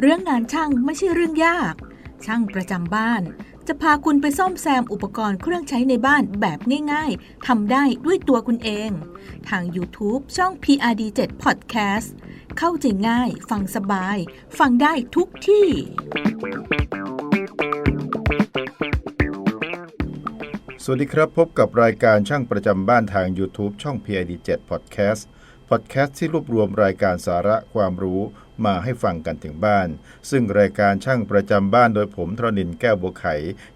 เรื่องงานช่างไม่ใช่เรื่องยาก ช่างประจำบ้าน จะพาคุณไปซ่อมแซมอุปกรณ์เครื่องใช้ในบ้านแบบง่ายๆทำได้ด้วยตัวคุณเอง ทาง YouTube ช่อง PRD7 Podcast เข้าใจง่าย ฟังสบาย ฟังได้ทุกที่ สวัสดีครับพบกับรายการช่างประจำบ้านทาง YouTube ช่อง PID7 Podcast Podcast ที่รวบรวมรายการสาระความรู้มาให้ฟังกันถึงบ้าน ซึ่งรายการช่างประจำบ้านโดยผมธรณินแก้วบัวไข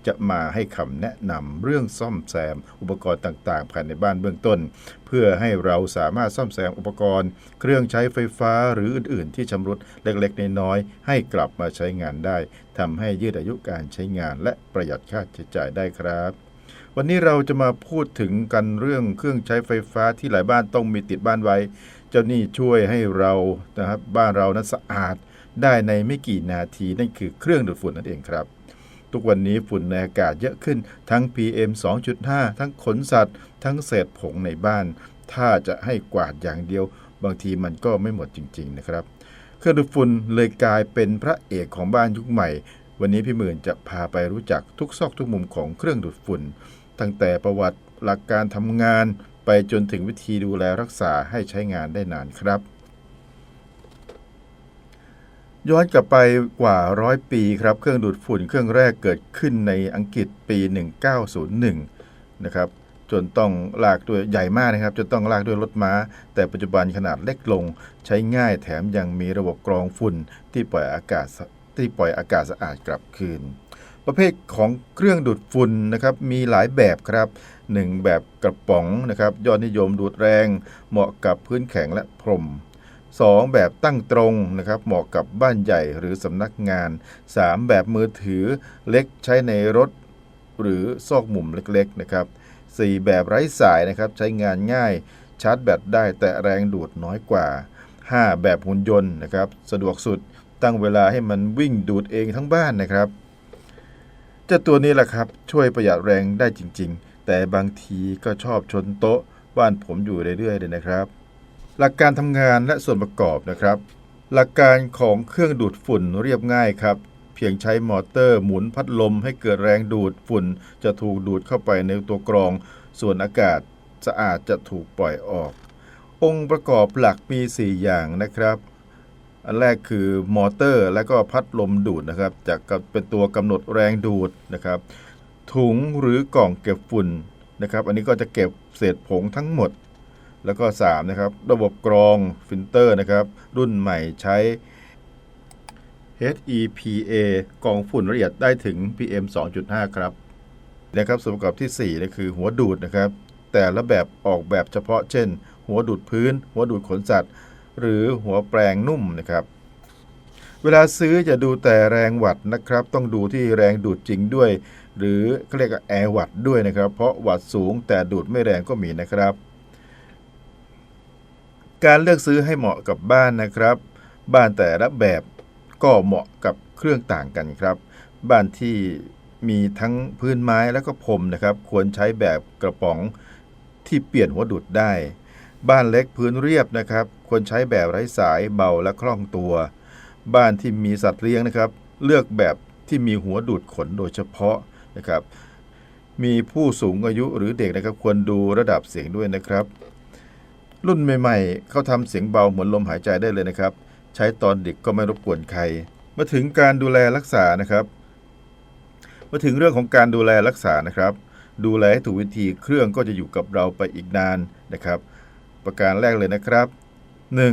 จะมาให้คำแนะนำเรื่องซ่อมแซม อุปกรณ์ต่างๆ ภายในบ้านเบื้องต้น เพื่อให้เราสามารถซ่อมแซมอุปกรณ์ เครื่องใช้ไฟฟ้าหรืออื่นๆ ที่ชำรุดเล็กๆ น้อยๆให้กลับมาใช้งานได้ทำให้ยืดอายุการใช้งานและประหยัดค่าใช้จ่ายได้ครับ วันนี้เราจะมาพูดถึงกันเรื่องเครื่องใช้ไฟฟ้าที่หลายบ้านต้องมีติดบ้านไว้ เจ้านี่ช่วยให้เรานะครับบ้านเรานั้นสะอาดได้ในไม่กี่นาทีนั่นคือเครื่องดูดฝุ่นนั่นเองครับ ทุกวันนี้ฝุ่นในอากาศเยอะขึ้นทั้ง PM 2.5 ทั้งขนสัตว์ ทั้งเศษผงในบ้าน ถ้าจะให้กวาดอย่างเดียว บางทีมันก็ไม่หมดจริง ๆ นะครับ เครื่องดูดฝุ่นเลยกลายเป็นพระเอกของบ้านยุคใหม่ วันนี้พี่หมื่นจะพาไปรู้จักทุกซอกทุกมุมของเครื่องดูดฝุ่น ตั้งแต่ประวัติหลักการทำงาน ไปจนถึงวิธีดูแลรักษาให้ใช้งานได้นานครับ ย้อนกลับไปกว่าร้อยปีครับ เครื่องดูดฝุ่นเครื่องแรกเกิดขึ้นในอังกฤษปี 1901 นะครับจนต้องลากด้วยใหญ่มากนะครับจนต้องลากด้วยรถม้า แต่ปัจจุบันขนาดเล็กลง ใช้ง่ายแถมยังมีระบบกรองฝุ่นที่ปล่อยอากาศ ที่ปล่อยอากาศสะอาดกลับคืน ประเภทของเครื่องดูดฝุ่นนะครับมีหลายแบบครับ 1 แบบกระป๋องนะครับยอดนิยมดูดแรง เหมาะกับพื้นแข็งและพรม 2 แบบตั้งตรงนะครับเหมาะกับบ้านใหญ่หรือสำนักงาน 3 แบบมือถือเล็กใช้ในรถ หรือซอกมุมเล็กๆนะครับ 4 แบบไร้สายนะครับใช้งานง่ายชาร์จแบตได้แต่แรงดูดน้อยกว่า 5 แบบหุ่นยนต์นะครับสะดวกสุด ตั้งเวลาให้มันวิ่งดูดเองทั้งบ้านนะครับเจ้าตัวนี้แหละครับ ช่วยประหยัดแรงได้จริง ๆ แต่บางทีก็ชอบชนโต๊ะบ้านผมอยู่เรื่อยๆเลยนะครับ หลักการทำงานและส่วนประกอบนะครับ หลักการของเครื่องดูดฝุ่นเรียบง่ายครับ เพียงใช้มอเตอร์หมุนพัดลมให้เกิดแรงดูดฝุ่น จะถูกดูดเข้าไปในตัวกรอง ส่วนอากาศสะอาดจะถูกปล่อยออก องค์ประกอบหลักมี 4 อย่างนะครับ อันแรกคือมอเตอร์ และก็พัดลมดูดนะครับจะเป็นตัวกำหนดแรงดูดนะครับ ถุงหรือกล่องเก็บฝุ่นนะครับ อันนี้ก็จะเก็บเศษผงทั้งหมด แล้วก็3นะครับ ระบบกรองฟิลเตอร์นะครับ รุ่นใหม่ใช้ HEPA กรองฝุ่นละเอียดได้ถึง PM 2.5 ครับนะครับส่วนประกอบที่4นี่คือหัวดูดนะครับ แต่ละแบบออกแบบเฉพาะเช่น หัวดูดพื้น หัวดูดขนสัตว์ หรือหัวแปลงนุ่มนะครับ เวลาซื้อจะดูแต่แรงวัตต์นะครับ ต้องดูที่แรงดูดจริงด้วย หรือเขาเรียกว่าแอร์วัตต์ด้วยนะครับ เพราะวัตต์สูงแต่ดูดไม่แรงก็มีนะครับ การเลือกซื้อให้เหมาะกับบ้านนะครับ บ้านแต่ละแบบก็เหมาะกับเครื่องต่างกันครับ บ้านที่มีทั้งพื้นไม้แล้วก็พรมนะครับ ควรใช้แบบกระป๋องที่เปลี่ยนหัวดูดได้ บ้านเล็กพื้นเรียบนะครับ ควรใช้แบบไร้สายเบาและคล่องตัว บ้านที่มีสัตว์เลี้ยงนะครับ เลือกแบบที่มีหัวดูดขนโดยเฉพาะนะครับ มีผู้สูงอายุหรือเด็กนะครับ ควรดูระดับเสียงด้วยนะครับ รุ่นใหม่ๆ เขาทำเสียงเบาเหมือนลมหายใจได้เลยนะครับ ใช้ตอนเดึกก็ไม่รบกวนใคร มาถึงการดูแลรักษานะครับ มาถึงเรื่องของการดูแลรักษานะครับ ดูแลให้ถูกวิธีเครื่องก็จะอยู่กับเราไปอีกนานนะครับ ประการแรกเลยนะครับ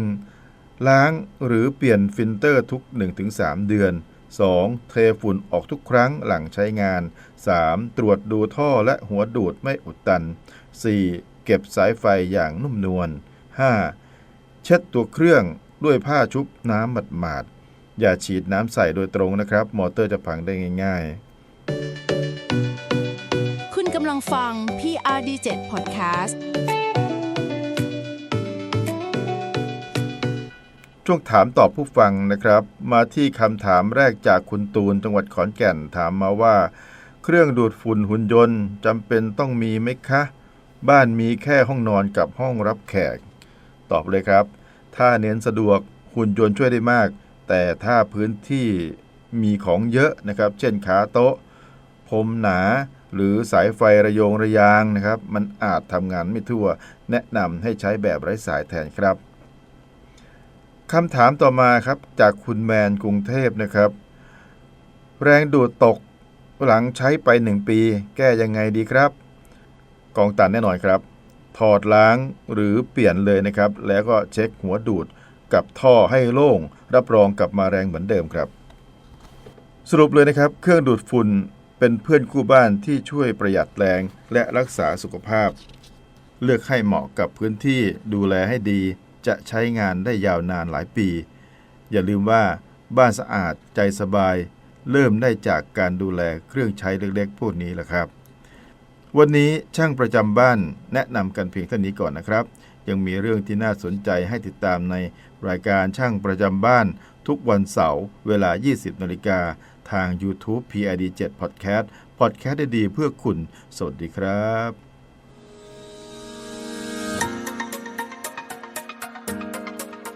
1. ล้างหรือเปลี่ยนฟิลเตอร์ทุก 1-3 เดือน 2. เทฝุ่นออกทุกครั้งหลังใช้งาน 3. ตรวจดูท่อและหัวดูดไม่อุดตัน 4. เก็บสายไฟอย่างนุ่มนวล 5. เช็ดตัวเครื่องด้วยผ้าชุบน้ำหมาดๆ อย่าฉีดน้ำใส่โดยตรงนะครับ มอเตอร์จะพังได้ง่าย ๆ คุณกำลังฟัง PRD7 Podcast ช่วงถามตอบผู้ฟังนะครับ มาที่คำถามแรกจากคุณตูนจังหวัดขอนแก่นถามมาว่า เครื่องดูดฝุ่นหุ่นยนต์จำเป็นต้องมีไหมคะ บ้านมีแค่ห้องนอนกับห้องรับแขก ตอบเลยครับ ถ้าเน้นสะดวกหุ่นยนต์ช่วยได้มาก แต่ถ้าพื้นที่มีของเยอะนะครับ เช่นขาโต๊ะพรมหนาหรือสายไฟระยงระยางนะครับ มันอาจทำงานไม่ทั่ว แนะนำให้ใช้แบบไร้สายแทนครับ คำถามต่อมาครับจากคุณแมนกรุงเทพนะครับ แรงดูดตกหลังใช้ไป 1 ปี แก้ยังไงดีครับ กองตันแน่นอนครับ ถอดล้างหรือเปลี่ยนเลยนะครับ แล้วก็เช็คหัวดูดกับท่อให้โล่ง รับรองกลับมาแรงเหมือนเดิมครับ สรุปเลยนะครับ เครื่องดูดฝุ่นเป็นเพื่อนคู่บ้านที่ช่วยประหยัดแรงและรักษาสุขภาพ เลือกให้เหมาะกับพื้นที่ดูแลให้ดี จะใช้งานได้ยาวนานหลายปี อย่าลืมว่าบ้านสะอาดใจสบาย เริ่มได้จากการดูแลเครื่องใช้เล็กๆพวกนี้แหละครับ วันนี้ช่างประจำบ้านแนะนำกันเพียงเท่านี้ก่อนนะครับ ยังมีเรื่องที่น่าสนใจให้ติดตามในรายการช่างประจำบ้าน ทุกวันเสาร์เวลา 20นาฬิกาทาง YouTube PID 7 Podcast Podcast ด้ดีเพื่อคุณ สวัสดีครับ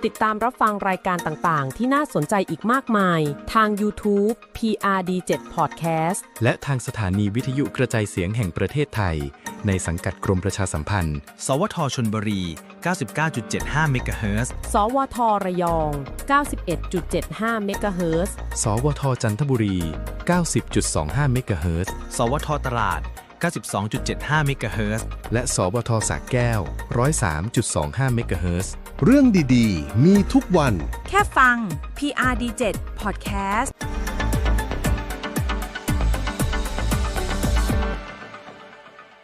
ติดตามรับฟังรายการต่างๆ ที่น่าสนใจอีกมากมาย ทาง YouTube PRD7 Podcast และทางสถานีวิทยุกระจายเสียงแห่งประเทศไทย ในสังกัดกรมประชาสัมพันธ์ สวทชนบุรี 99.75 เมกะเฮิรตซ์ สวทระยอง 91.75 MHz สวทจันทบุรี 90.25 เมกะเฮิรตซ์ สวทตลาด 92.75 เมกะเฮิรตซ์ และสวทสระแก้ว 103.25 เมกะเฮิรตซ์ เรื่องดีๆ มีทุกวัน แค่ฟัง PRD7 Podcast